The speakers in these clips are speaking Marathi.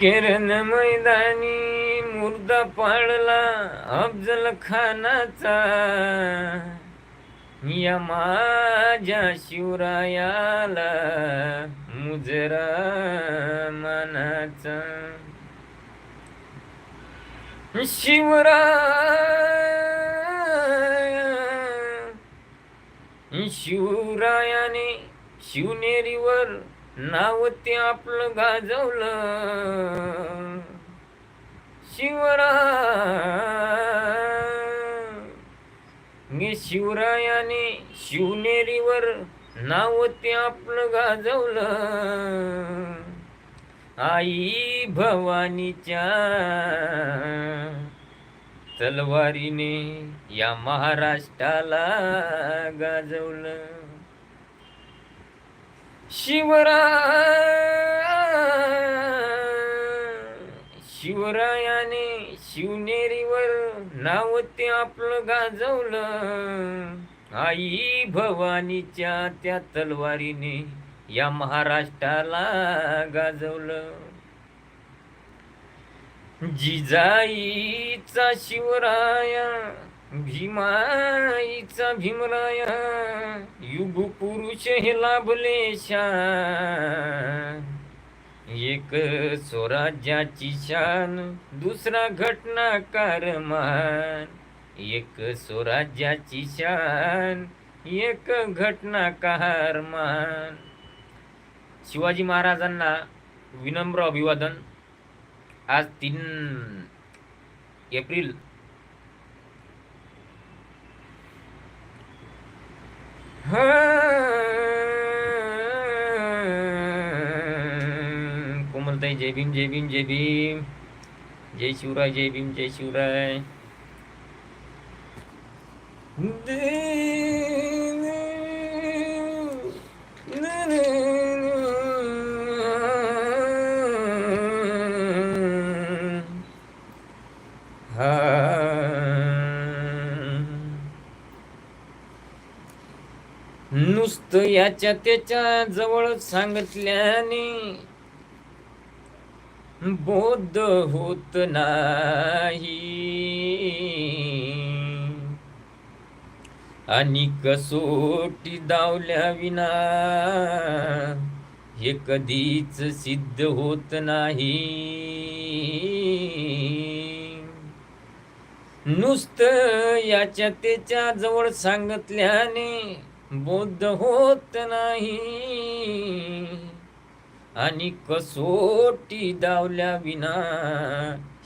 केरन मैदानी मुर्दा पाळला अफजल खानाचा. या माझ्या शिवरायाला मुजरा मानाचा. शिवराय शिवरायाने शिवनेरीवर नाव ते आपलं गाजवलं. शिवराय. शिवरायाने शिवनेरीवर नाव ते आपलं गाजवलं. आई भवानीच्या तलवारीने या महाराष्ट्राला गाजवलं. शिवराय शिवरायाने शिवनेरीवर नाव ते आपलं गाजवलं. आई भवानीच्या त्या तलवारीने या महाराष्ट्राला गाजवलं. जिजाईचा शिवराया भीमाईचा भीमराया युग पुरुष हे लाभले शान. एक स्वराज्याची शान दुसरा घटनाकार मान. एक स्वराज्याची शान एक घटनाकार मान. शिवाजी महाराजांना विनम्र अभिवादन. आज तीन एप्रिल कोमलताई जय भीम जय भीम जय भीम. जय शिवराय जय भीम जय शिवराय. नुसतं याच्या त्याच्याजवळ सांगितल्याने बोध होत नाही. आणि कसोटी दावल्या विना हे कधीच सिद्ध होत नाही. नुसतं याच्या त्याच्याजवळ सांगितल्याने बोध होत नाही. आणि कसोटी दावल्या विना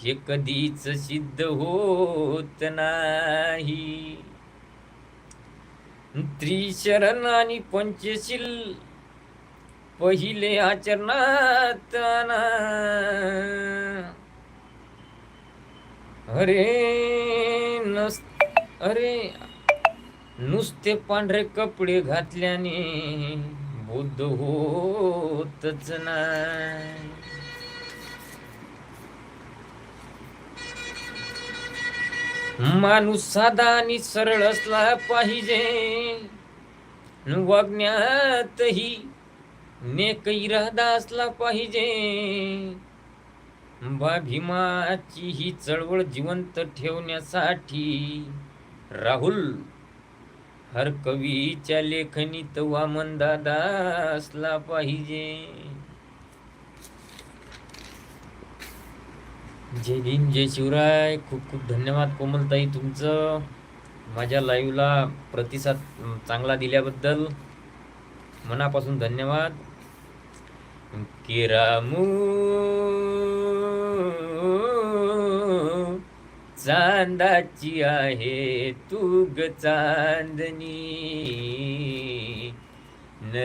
हे कधीच सिद्ध होत नाही. त्रिशरण आणि पंचशील पहिले आचरणात अरे अरे नुसते पांढरे कपडे घातल्याने बुद्ध होतच नाही. माणूस साधा आणि सरळ असला पाहिजे. वागण्यातही नेक इरादा असला पाहिजे. भाभीमाची ही चळवळ जिवंत ठेवण्यासाठी राहुल हर कवीच्या लेखनीत वामन दादा असला पाहिजे. जय भीम जय शिवराय. खूप खूप धन्यवाद कोमलताई तुमचं. माझ्या लाईव्हला प्रतिसाद चांगला दिल्याबद्दल मनापासून धन्यवाद. किरामू चांदाची आहे तू ग चांदनी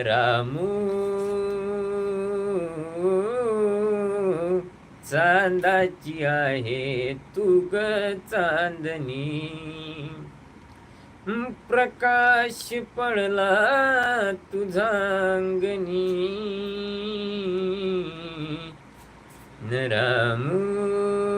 रामू चांदाची आहे तू ग चांदनी प्रकाश पडला तुझा अंगणी. रामू